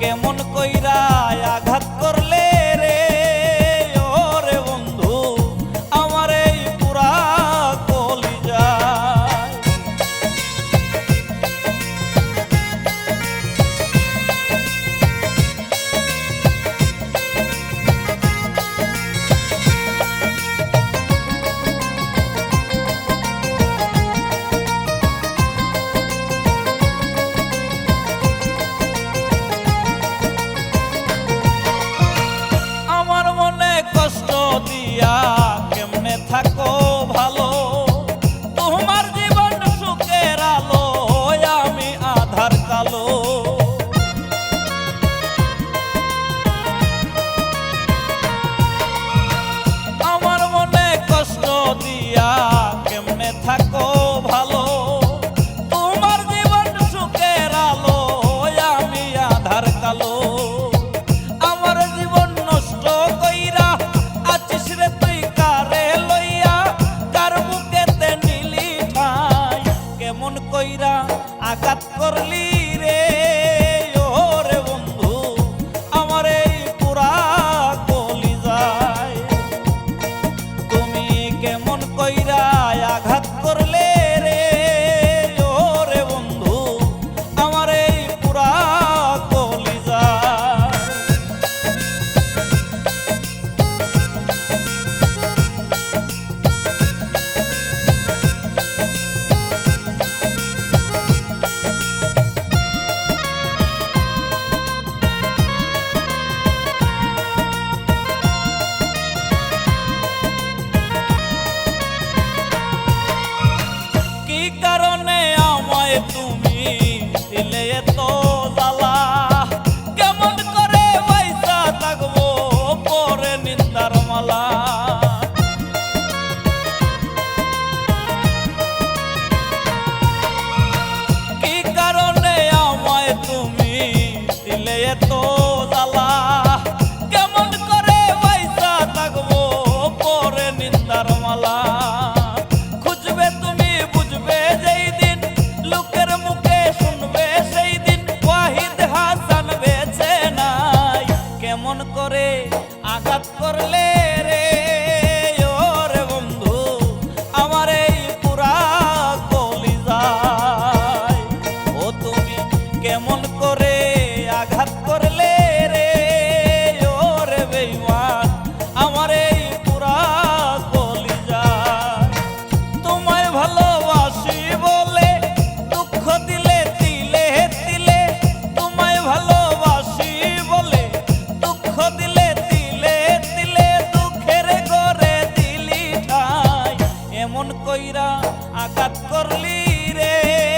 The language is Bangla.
কেমন কইরা আঘাত কর কারণ কইরা আঘাত করলি রে।